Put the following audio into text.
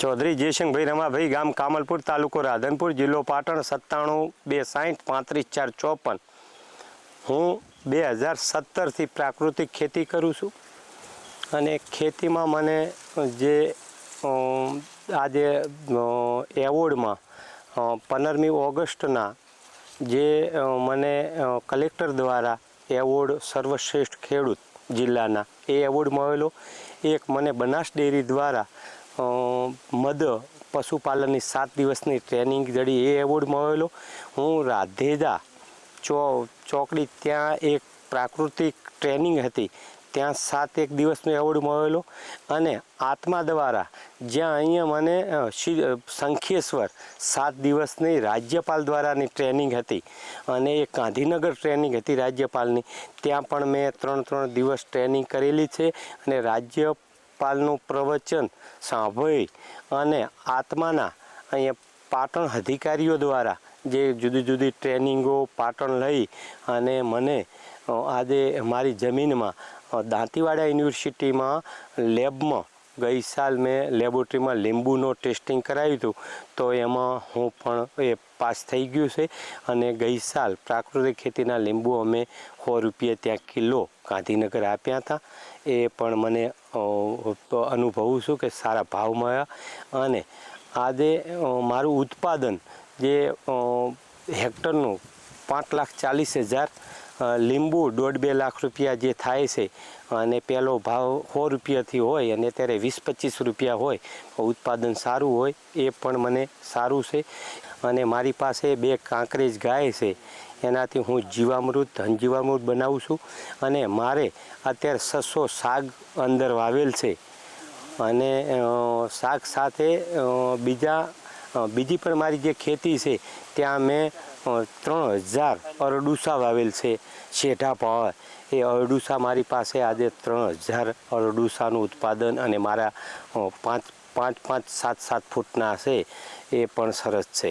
ચૌધરી જયસિંહભાઈ રમાભાઈ ગામ કામલપુર તાલુકો રાધનપુર, જિલ્લો પાટણ, સત્તાણું બે સાઠ પાંત્રીસ ચાર ચોપન. હું બે હજાર સત્તરથી પ્રાકૃતિક ખેતી કરું છું અને ખેતીમાં મને જે આજે એવોર્ડમાં પંદરમી ઓગસ્ટના જે મને કલેક્ટર દ્વારા એવોર્ડ સર્વશ્રેષ્ઠ ખેડૂત જિલ્લાના એ એવોર્ડ મળેલો. એક મને બનાસ ડેરી દ્વારા મદ પશુપાલનની સાત દિવસની ટ્રેનિંગ જડી એ એવોર્ડ મળેલો હું રાધેજા ચો, ચોકડી ત્યાં એક પ્રાકૃતિક ટ્રેનિંગ હતી. ત્યાં સાત એક દિવસનો એવોર્ડ મળેલો અને આત્મા દ્વારા જ્યાં અહીંયા મને શ્રી શંખેશ્વર સાત દિવસની રાજ્યપાલ દ્વારાની ટ્રેનિંગ હતી. અને એ ગાંધીનગર ટ્રેનિંગ હતી રાજ્યપાલની. ત્યાં પણ મેં ત્રણ ત્રણ દિવસ ટ્રેનિંગ કરેલી છે. અને રાજ્યપાલનું પ્રવચન સાંભળી અને આત્માના અહીંયા પાટણ અધિકારીઓ દ્વારા જે જુદી જુદી ટ્રેનિંગો પાટણ લઈ અને મને આજે મારી જમીનમાં દાંતીવાડા યુનિવર્સિટીમાં લેબમાં ગઈ સાલ મેં લેબોરેટરીમાં લીંબુનો ટેસ્ટિંગ કરાવ્યું હતું, તો એમાં હું પણ એ પાસ થઈ ગયું છે અને ગઈ સાલ પ્રાકૃતિક ખેતીના લીંબુ અમે સો રૂપિયા ત્યાં કિલો ગાંધીનગર આપ્યા હતા. એ પણ મને અનુભવું છું કે સારા ભાવ મળ્યા અને આજે મારું ઉત્પાદન જે હેક્ટરનું પાંચ લાખ ચાલીસ હજાર લીંબુ દોઢ બે લાખ રૂપિયા જે થાય છે, અને પહેલો ભાવ સો રૂપિયાથી હોય અને અત્યારે વીસ પચીસ રૂપિયા હોય, ઉત્પાદન સારું હોય, એ પણ મને સારું છે. અને મારી પાસે બે કાંકરેજ ગાય છે, એનાથી હું જીવામૃત ધન જીવામૃત બનાવું છું. અને મારે અત્યારે છસો શાક અંદર વાવેલ છે. અને શાક સાથે બીજા બીજી પણ મારી જે ખેતી છે, ત્યાં મેં ત્રણ હજાર અરડુસા વાવેલ છે, શેઢા ભાવ એ અરડુસા મારી પાસે આજે ત્રણ હજાર અરડુસાનું ઉત્પાદન અને મારા પાંચ પાંચ પાંચ, સાત સાત ફૂટના છે, એ પણ સરસ છે.